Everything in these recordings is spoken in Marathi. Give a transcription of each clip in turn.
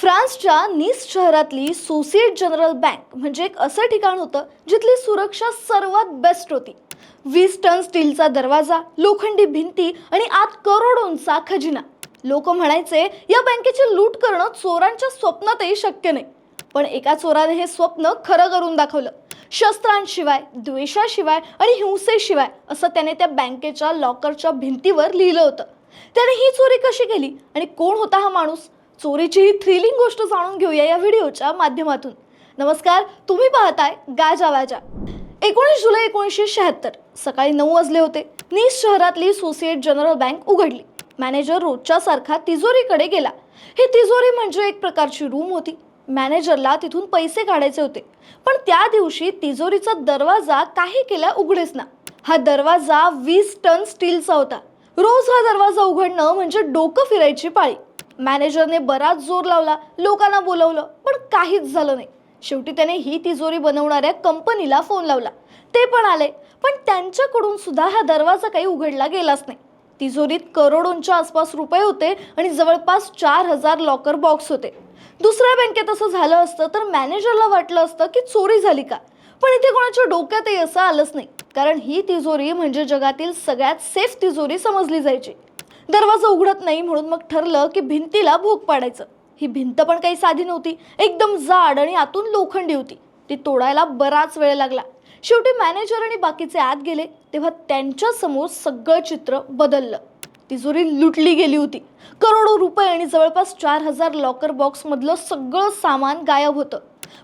फ्रान्सच्या निस शहरातली सोसिएट जनरल बँक म्हणजे एक असं ठिकाण होतं जिथली सुरक्षा सर्वात बेस्ट होती. वीस टन स्टीलचा दरवाजा लोखंडी भिंती आणि आत करोडोंचा खजिना. लोक म्हणायचे या बँकेची लूट करणं चोरांच्या स्वप्नातही शक्य नाही. पण एका चोराने हे स्वप्न खरं करून दाखवलं. शस्त्रांशिवाय द्वेषाशिवाय आणि हिंसेशिवाय असं त्याने त्या बँकेच्या लॉकरच्या भिंतीवर लिहिलं होतं. त्याने ही चोरी कशी केली आणि कोण होता हा माणूस? चोरीची ही थ्रिलिंग गोष्ट जाणून घेऊया या व्हिडिओच्या माध्यमातून. नमस्कार तुम्ही पाहताय गाजा वाजा. एकोणीस जुलै एकोणीसशे शहात्तर सकाळी नऊ वाजले होते. नीस शहरातली सोसिएट जनरल बँक उघडली. मॅनेजर रोजच्या सारखा तिजोरीकडे गेला. ही तिजोरी म्हणजे एक प्रकारची रूम होती. मॅनेजरला तिथून पैसे काढायचे होते. पण त्या दिवशी तिजोरीचा दरवाजा काही केला उघडेच ना. हा दरवाजा वीस टन स्टीलचा होता. रोज हा दरवाजा उघडणं म्हणजे डोकं फिरायची पाळी. मॅनेजरने बराच जोर लावला लोकांना बोलवलं पण काहीच झालं नाही. शेवटी त्याने ही तिजोरी बनवणाऱ्या कंपनीला फोन लावला. ते पण आले पण त्यांच्याकडून सुद्धा हा दरवाजा काही उघडला गेलाच नाही. तिजोरीत करोडोंच्या आसपास रुपये होते आणि जवळपास चार हजार लॉकर बॉक्स होते. दुसऱ्या बँकेत असं झालं असतं तर मॅनेजरला वाटलं असतं की चोरी झाली का? पण इथे कोणाच्या डोक्यातही असं आलंच नाही. कारण ही तिजोरी म्हणजे जगातील सगळ्यात सेफ तिजोरी समजली जायची. दरवाजा उघडत नाही म्हणून मग ठरलं की भिंतीला भोग पाडायचं. ही भिंत पण काही साधी नव्हती एकदम जाड आणि आतून लोखंडी होती. ती तोडायला बराच वेळ लागला. शेवटी मॅनेजर आणि बाकीचे आत गेले तेव्हा त्यांच्यासमोर सगळं चित्र बदललं. तिजोरी लुटली गेली होती. करोडो रुपये आणि जवळपास चार हजार लॉकर बॉक्समधलं सगळं सामान गायब होतं.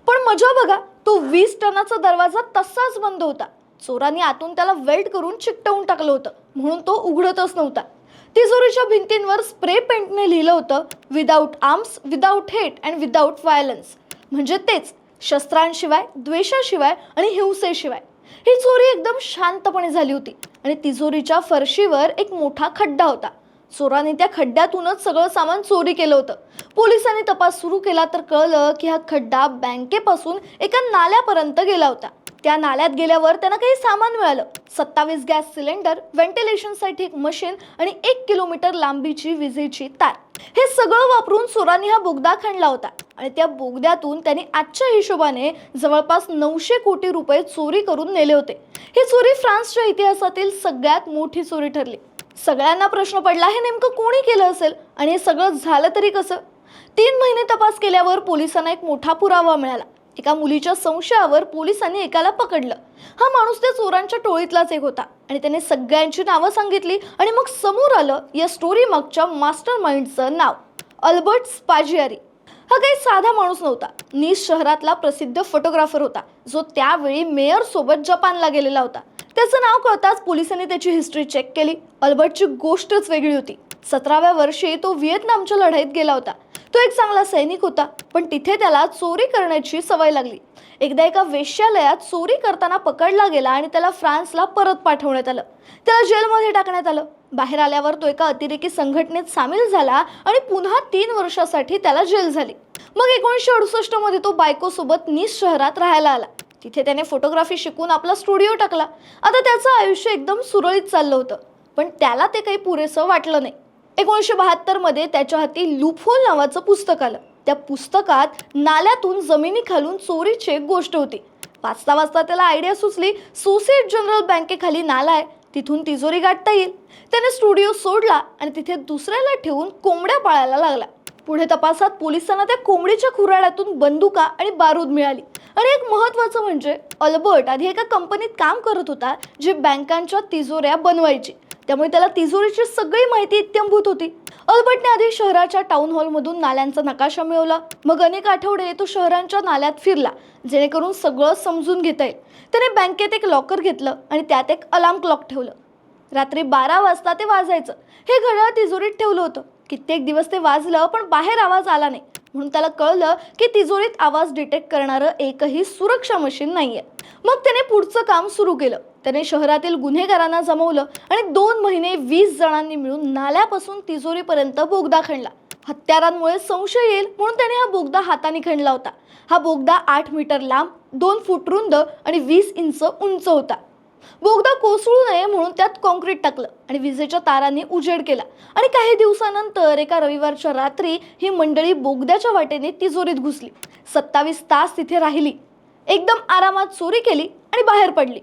पण मजा बघा तो वीस टनाचा दरवाजा तसाच बंद होता. चोरांनी आतून त्याला वेल्ट करून चिकटवून टाकलं होतं म्हणून तो उघडतच नव्हता. तिजोरीच्या भिंतींवर स्प्रे पेंटने लिहिलं होतं without arms without hate and without violence म्हणजे तेच शस्त्रांशिवाय द्वेषाशिवाय आणि हिंसेशिवाय. ही चोरी एकदम शांतपणे झाली होती आणि तिजोरीच्या फरशीवर एक मोठा खड्डा होता. चोराने त्या खड्ड्यातूनच सगळं सामान चोरी केलं होतं. पोलिसांनी तपास सुरू केला तर कळलं की हा खड्डा बँकेपासून एका नाल्यापर्यंत गेला होता. त्या नाल्यात गेल्यावर त्यांना काही सामान मिळालं. सत्तावीस गॅस सिलेंडर व्हेंटिलेशनसाठी एक मशीन आणि एक किलोमीटर लांबीची विजेची तार. हे सगळं वापरून चोरांनी हा बोगदा खणला होता. आणि त्या बोगद्यातून त्यांनी आजच्या हिशोबाने जवळपास नऊशे कोटी रुपये चोरी करून नेले होते. ही चोरी फ्रान्सच्या इतिहासातील सगळ्यात मोठी चोरी ठरली. सगळ्यांना प्रश्न पडला हे नेमकं कोणी केलं असेल? आणि हे सगळं झालं तरी कसं? तीन महिने तपास केल्यावर पोलिसांना एक मोठा पुरावा मिळाला. एका मुलीच्या संशयावर पोलिसांनी एकाला पकडलं. हा माणूस त्या चोरांच्या टोळीतलाच एक होता आणि त्याने सगळ्यांची नावं सांगितली आणि मग समोर आलं या स्टोरी मागच्या मास्टर माइंडचं नाव अल्बर्ट स्पाजियारी. हा काही साधा माणूस नव्हता. नीस शहरातला प्रसिद्ध फोटोग्राफर होता. जो त्यावेळी मेयर सोबत जपानला गेलेला होता. त्याचं नाव कळताच पोलिसांनी त्याची हिस्ट्री चेक केली. अल्बर्टची गोष्टच वेगळी होती. सतराव्या वर्षी तो व्हिएतनामच्या लढाईत गेला होता. तो एक चांगला सैनिक होता पण तिथे त्याला चोरी करण्याची सवय लागली. एकदा एका वेश्यालयात चोरी करताना पकडला गेला आणि त्याला फ्रान्सला परत पाठवण्यात आलं. त्याला जेलमध्ये टाकण्यात आलं. बाहेर आल्यावर तो एका अतिरेकी संघटनेत सामील झाला आणि पुन्हा तीन वर्षासाठी त्याला जेल झाली. मग एकोणीसशे अडुसष्टमध्ये तो बायकोसोबत निस शहरात राहायला आला. तिथे त्याने फोटोग्राफी शिकून आपला स्टुडिओ टाकला. आता त्याचं आयुष्य एकदम सुरळीत चाललं होतं. पण त्याला ते काही पुरेसं वाटलं नाही. एकोणीसशे बहात्तरमध्ये त्याच्या हाती लुफोल नावाचं पुस्तक आलं. त्या पुस्तकात नाल्यातून जमिनी खालून चोरीची एक गोष्ट होती. वाचता वाचता त्याला आयडिया सुचली सोसिएट जनरल बँकेखाली नाला आहे. तिथून तिजोरी गाठता येईल. त्याने स्टुडिओ सोडला आणि तिथे दुसऱ्याला ठेवून कोंबड्या पाळायला लागला. पुढे तपासात पोलिसांना त्या कोंबडीच्या खुराड्यातून बंदुका आणि बारूद मिळाली. आणि एक महत्त्वाचं म्हणजे अल्बर्ट आधी एका कंपनीत काम करत होता जी बँकांच्या तिजोऱ्या बनवायची. त्यामुळे त्याला तिजोरीची सगळी माहिती इत्यंभूत होती. अल्बर्टने आधी शहराच्या टाउन हॉलमधून नाल्यांचा नकाशा मिळवला. मग अनेक आठवडे तो शहरांच्या नाल्यात फिरला जेणेकरून सगळं समजून घेता येईल. त्याने बँकेत एक लॉकर घेतलं आणि त्यात एक अलार्म क्लॉक ठेवलं. रात्री बारा वाजता ते वाजायचं. हे घड्याळ तिजोरीत ठेवलं होतं. कित्येक दिवस ते वाजलं पण बाहेर आवाज आला नाही. म्हणून त्याला कळलं की तिजोरीत आवाज डिटेक्ट करणारं एकही सुरक्षा मशीन नाहीये. मग त्याने पुढचं काम सुरू केलं. त्याने शहरातील गुन्हेगारांना जमवलं आणि दोन महिने वीस जणांनी मिळून नाल्यापासून तिजोरीपर्यंत बोगदा खणला. हत्यारांमुळे संशय येईल म्हणून त्याने हा बोगदा हाताने खणला होता. हा बोगदा आठ मीटर लांब दोन फूट रुंद आणि वीस इंच उंच होता. बोगदा कोसळू नये म्हणून त्यात कॉन्क्रीट टाकलं आणि विजेच्या तारांनी उजेड केला. आणि काही दिवसानंतर एका रविवारच्या रात्री ही मंडळी बोगद्याच्या वाटेने तिजोरीत घुसली. सत्तावीस तास तिथे राहिली. एकदम आरामात चोरी केली आणि बाहेर पडली.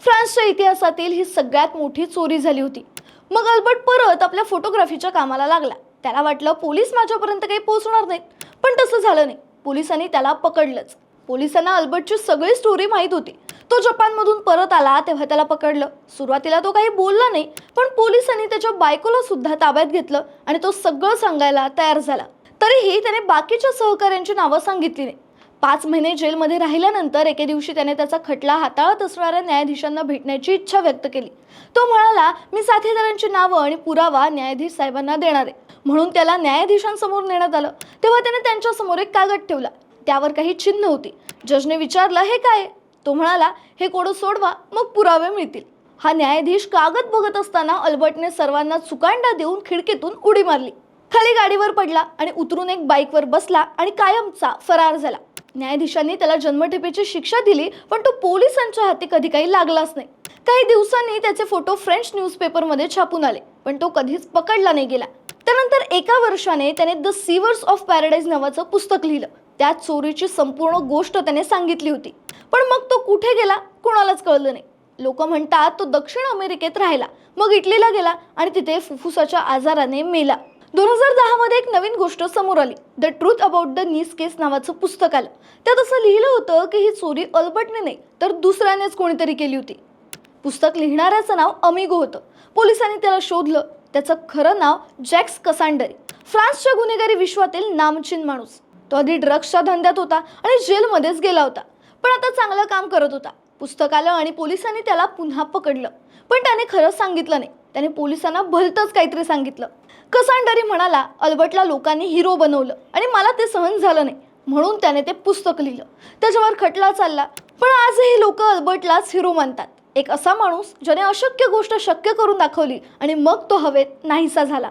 फ्रान्सच्या इतिहासातील ही सगळ्यात मोठी चोरी झाली होती. मग अल्बर्ट परत आपल्या फोटोग्राफीच्या कामाला लागला. त्याला वाटलं पोलीस माझ्यापर्यंत काही पोहोचणार नाहीत. पण तसं झालं नाही. पोलिसांनी त्याला पकडलंच. पोलिसांना अल्बर्टची सगळी स्टोरी माहीत होती. तो जपानमधून परत आला तेव्हा त्याला पकडलं. सुरुवातीला तो काही बोलला नाही पण पोलिसांनी त्याच्या बायकोला सुद्धा ताब्यात घेतलं आणि तो सगळं सांगायला तयार झाला. तरीही त्याने बाकीच्या सहकाऱ्यांची नावं सांगितली नाही. पाच महिने जेलमध्ये राहिल्यानंतर एके दिवशी त्याने त्याचा खटला हाताळत असणाऱ्या न्यायाधीशांना भेटण्याची इच्छा व्यक्त केली. तो म्हणाला मी साथीदारांची नावं आणि पुरावा न्यायाधीश साहेबांना देणार आहे. म्हणून त्याला न्यायाधीशांसमोर नेण्यात आलं. तेव्हा त्याने त्यांच्यासमोर एक कागद ठेवला. त्यावर काही चिन्ह होती. जजने विचारलं हे काय? तो म्हणाला हे कोडं सोडवा मग पुरावे मिळतील. हा न्यायाधीश कागद बघत असताना अल्बर्टने सर्वांना चुकांडा देऊन खिडकीतून उडी मारली. खाली गाडीवर पडला आणि उतरून एक बाईकवर बसला आणि कायमचा फरार झाला. न्यायाधीशांनी त्याला जन्मठेपेची शिक्षा दिली पण तो पोलिसांच्या हाती कधी काही लागलाच नाही. काही दिवसांनी त्याचे फोटो फ्रेंच न्यूजपेपरमध्ये छापून आले पण तो कधीच पकडला नाही गेला. त्यानंतर एका वर्षाने त्याने द सीवर्स ऑफ पॅराडाईज नावाचं पुस्तक लिहिलं. त्या चोरीची संपूर्ण गोष्ट त्याने सांगितली होती. पण मग तो कुठे गेला? कुणालाच कळलं नाही. लोक म्हणतात तो दक्षिण अमेरिकेत राहिला. मग इटलीला गेला आणि तिथे फुफ्फुसाच्या आजाराने मेला. दोन हजार दहामध्ये एक नवीन गोष्ट समोर आली. The truth about the Nice case नावाचं पुस्तक आलं. त्यात असं लिहिलं होतं की ही चोरी अल्बर्टने नाही तर दुसऱ्यानेच कोणीतरी केली होती. पुस्तक लिहिणाऱ्याचं नाव अमिगो होतं. पोलिसांनी त्याला शोधलं. त्याचं खरं नाव जॅक्स कसांडरी. फ्रान्सच्या गुन्हेगारी विश्वातील नामचीन माणूस. तो आधी ड्रग्सच्या धंद्यात होता आणि जेलमध्येच गेला होता. पण आता चांगलं काम करत होता. पुस्तक आलं आणि पोलिसांनी त्याला पुन्हा पकडलं. पण त्याने खरंच सांगितलं नाही. त्याने पोलिसांना भलतंच काहीतरी सांगितलं. कसांडरी म्हणाला अल्बर्टला लोकांनी हिरो बनवलं आणि मला ते सहन झालं नाही. म्हणून त्याने ते पुस्तक लिहिलं. त्याच्यावर खटला चालला. पण आजही लोक अल्बर्टलाच हिरो मानतात. एक असा माणूस ज्याने अशक्य गोष्ट शक्य करून दाखवली आणि मग तो हवेत नाहीसा झाला.